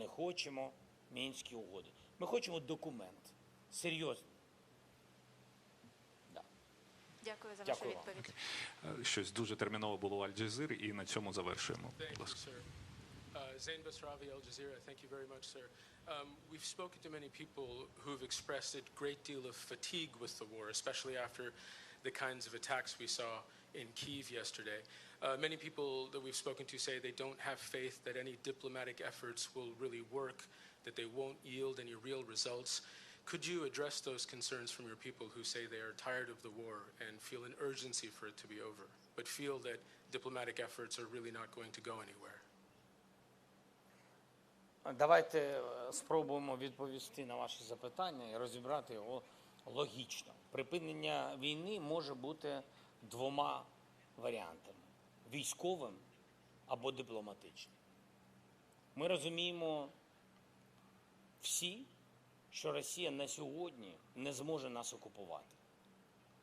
не хочемо мінські угоди. Ми хочемо документ. Серйозно. Да. Дякую за вашу Дякую вам. відповідь. Е, Щось дуже терміново було у Аль-Джазир, і на цьому завершуємо. Thank Будь you, ласка. sir. Uh, Zain Basravi, Al Jazeera, thank you very much, sir. Um, we've spoken to many people who've expressed a great deal of fatigue with the war, especially after the kinds of attacks we saw in Kiev yesterday. Uh, many people that we've spoken to say they don't have faith that any diplomatic efforts will really work, that they won't yield any real results. Could you address those concerns from your people who say they are tired of the war and feel an urgency for it to be over, but feel that diplomatic efforts are really not going to go anywhere? Давайте е, спробуємо відповісти на ваше запитання і розібрати його логічно. Припинення війни може бути двома варіантами: військовим або дипломатичним. Ми розуміємо всі, що Росія на сьогодні не зможе нас окупувати.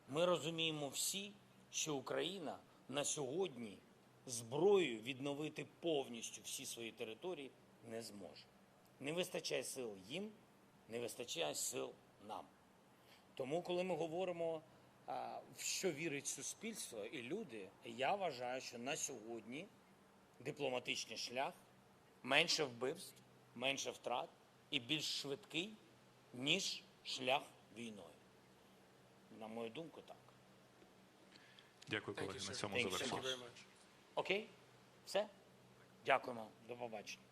Ми розуміємо всі, що Україна на сьогодні зброєю відновити повністю всі свої території не зможе. Не вистачає сил їм, не вистачає сил нам. Тому, коли ми говоримо, в що вірить суспільство і люди, я вважаю, що на сьогодні дипломатичний шлях менше вбивств, менше втрат і більш швидкий, ніж шлях війною. На мою думку, так. Дякую, колеги. На цьому much. Окей? Все? Дякуємо. До побачення.